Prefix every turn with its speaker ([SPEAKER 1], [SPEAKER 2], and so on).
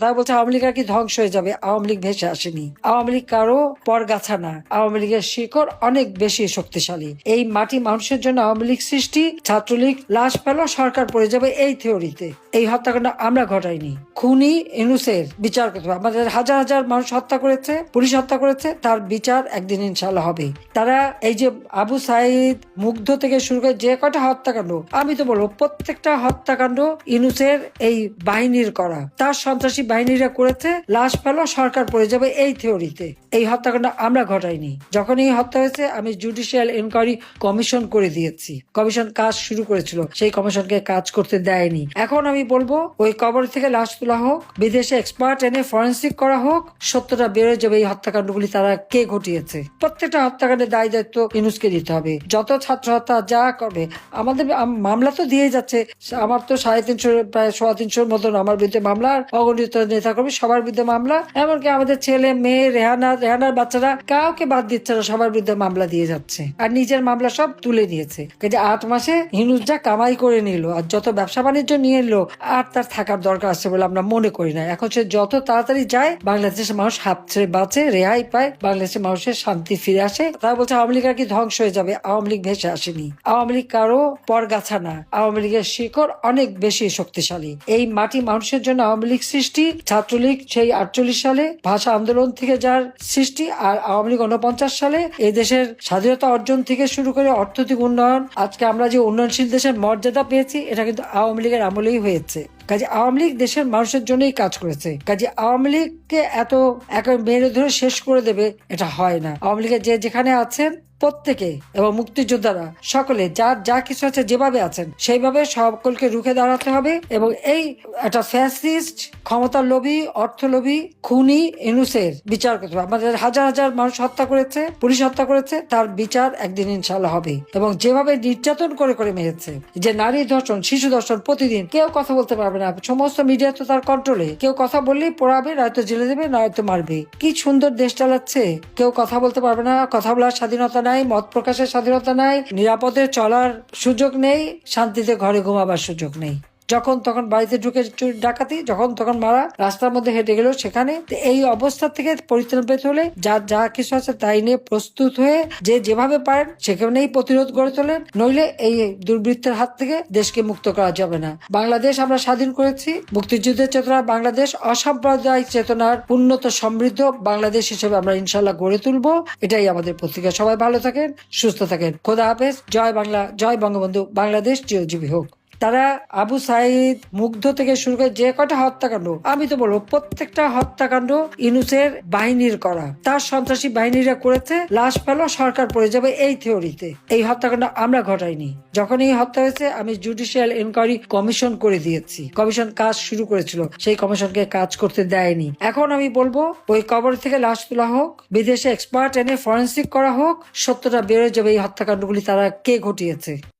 [SPEAKER 1] তারা বলছে আওয়ামী লীগ আর কি ধ্বংস হয়ে যাবে। আওয়ামী লীগ ভেসে আসেনি। আওয়ামী লীগ কারও পরগাছা না। আওয়ামী লীগের শিকড় অনেক বেশি শক্তিশালী। এই মাটি মানুষের জন্য আওয়ামী লীগ সৃষ্টি, ছাত্রলীগ, লাশ পেল সরকার পড়ে যাবে এই থিওরিতে। এই হত্যাকাণ্ড আমরা ঘটাইনি। খুনি ইনুসের বিচার করতে হবে। আমাদের হাজার হাজার মানুষ হত্যা করেছে, পুলিশ হত্যা করেছে, তার বিচার একদিন ইনশাল্লাহ হবে। তারা এই যে আবু সাইদ মুগ্ধ থেকে শুরু করে যে কটা হত্যাকাণ্ড, আমি তো বলব প্রত্যেকটা হত্যাকাণ্ড ইনুসের এই বাহিনীর করা। তার সন্ত্রাসী বাহিনীরা করেছে, লাশ পেল, সরকার পড়ে যাবে এই থিওরিতে এই হত্যাকাণ্ড আমরা ঘটাইনি। যখন এই হত্যা হয়েছে, আমি জুডিশিয়াল ইনকোয়ারি কমিশন করে দিয়েছি। কমিশন কাজ শুরু করেছিল। সেই কমিশনকে কাজ করতে দেয়নি। এখন আমি বলব, ওই কবর থেকে লাশ তোলা হোক, বিদেশে এক্সপার্ট এনে ফরেন্সিক করা হোক, সত্যটা বেরোয় যাবে এই হত্যাকাণ্ডগুলি তারা কে ঘটিয়েছে। প্রত্যেকটা হত্যাকাণ্ডের দায় দায়িত্ব ইনুসকে দিতে হবে। যত ছাত্র হত্যা যা করবে, আমাদের মামলা তো দিয়ে যাচ্ছে। আমার তো সাড়ে তিনশো, প্রায় সোয়া তিনশোর মতন আমার বিরুদ্ধে মামলা অগণিত নেতা কর্মী সবার বিরুদ্ধে মামলা, এমনকি আমাদের ছেলে, মেয়ে, রেহানা, রেহানার বাচ্চারা কাউকে বাদ দিচ্ছে না, সবার বিরুদ্ধে মামলা দিয়ে যাচ্ছে। আর নিজের মামলা সব তুলে নিয়েছে। কাজে আট মাসে হিনুস যা কামাই করে নিল, আর যত ব্যবসা বাণিজ্য নিয়ে এলো, আর তার থাকার দরকার আছে বলে আমরা মনে করি না। এখন সে যত তাড়াতাড়ি যায়, বাংলাদেশের মানুষ হাত ছেড়ে বাঁচে, রেহাই পায়, বাংলাদেশের মানুষের শান্তি ফিরে আসে। তারা বলছে, আওয়ামী লীগ আর কি ধ্বংস হয়ে যাবে? আওয়ামী লীগ ভেসে আসেনি। আওয়ামী লীগ কারও পরগাছা না। আওয়ামী লীগের শিকড় অনেক বেশি শক্তিশালী। এই মাটি মানুষের জন্য আওয়ামী লীগ সৃষ্টি ছাত্রলীগ সেই আটচল্লিশ সালে ভাষা আন্দোলন থেকে যার সৃষ্টি আর আওয়ামী লীগ উনপঞ্চাশ সালে এই দেশের স্বাধীনতা অর্জন থেকে শুরু করে অর্থনৈতিক উন্নয়ন, আজকে আমরা যে উন্নয়নশীল দেশের মর্যাদা পেয়েছি, এটা কিন্তু আওয়ামী লীগের আমলেই হয়েছে। কাজে আওয়ামী লীগ দেশের মানুষের জন্যই কাজ করেছে। কাজে আওয়ামী লীগকে এত এক মেরে ধরে শেষ করে দেবে, এটা হয় না। আওয়ামী লীগের যে যেখানে আছেন প্রত্যেকে এবং মুক্তিযোদ্ধারা, সকলে যার যা কিছু আছে যেভাবে আছেন, সেইভাবে সকলকে রুখে দাঁড়াতে হবে এবং এই একটা ফ্যাসিস্ট, ক্ষমতার লোভী অর্থ লোভী খুনি ইনুসের বিচার করতে হবে। আমাদের হাজার হাজার মানুষ হত্যা করেছে, পুলিশ হত্যা করেছে, তার বিচার একদিন ইনশাল্লাহ হবে। এবং যেভাবে নির্যাতন করে করে মেরেছে, যে নারী ধর্ষণ, শিশু ধর্ষণ প্রতিদিন, কেউ কথা বলতে পারবে না। সমস্ত মিডিয়া তো তার কন্ট্রোলে কেউ কথা বললেই পড়াবে, নয়তো জেলে দেবে, নয়তো মারবে। কি সুন্দর দেশ চালাচ্ছে। কেউ কথা বলতে পারবে না, কথা বলার স্বাধীনতা নাই, মত প্রকাশের স্বাধীনতা নাই, নিরাপদে চলার সুযোগ নেই, শান্তিতে ঘরে ঘুমাবার সুযোগ নেই। যখন তখন বাড়িতে ঢুকে ডাকাতি, যখন তখন মারা রাস্তার মধ্যে হেঁটে গেল সেখানে। এই অবস্থা থেকে পরিত্রাণ পেতে হলে যার যা কিছু আছে তাই নিয়ে প্রস্তুত হয়ে যে যেভাবে পারেন সেখানেই প্রতিরোধ গড়ে তোলেন। নইলে এই দুর্বৃত্তের হাত থেকে দেশকে মুক্ত করা যাবে না। বাংলাদেশ আমরা স্বাধীন করেছি। মুক্তিযুদ্ধের চেতনা বাংলাদেশ, অসাম্প্রদায়িক চেতনার উন্নত সমৃদ্ধ বাংলাদেশ হিসেবে আমরা ইনশাল্লাহ গড়ে তুলবো। এটাই আমাদের পত্রিকা সবাই ভালো থাকেন, সুস্থ থাকেন। খোদা হাফেজ। জয় বাংলা, জয় বঙ্গবন্ধু। বাংলাদেশ চিরজীবী হোক। তারা আবু সাইদ মুগ্ধ থেকে শুরু করে যে কটা হত্যাকাণ্ড, আমি তো বলব প্রত্যেকটা হত্যাকাণ্ড ইনুসের বাহিনীর করা। তার সন্ত্রাসী বাহিনীরা করেছে, লাশ পেল, সরকার পড়ে যাবে এই থিওরিতে। এই হত্যাকাণ্ড আমরা ঘটাইনি। যখন এই হত্যা হয়েছে, আমি জুডিশিয়াল এনকোয়ারি কমিশন করে দিয়েছি। কমিশন কাজ শুরু করেছিল, সেই কমিশনকে কাজ করতে দেয়নি। এখন আমি বলব, ওই কবর থেকে লাশ তোলা হোক, বিদেশে এক্সপার্ট এনে ফরেন্সিক করা হোক, সত্যটা বেরোয় যাবে এই হত্যাকাণ্ডগুলি তারা কে ঘটিয়েছে।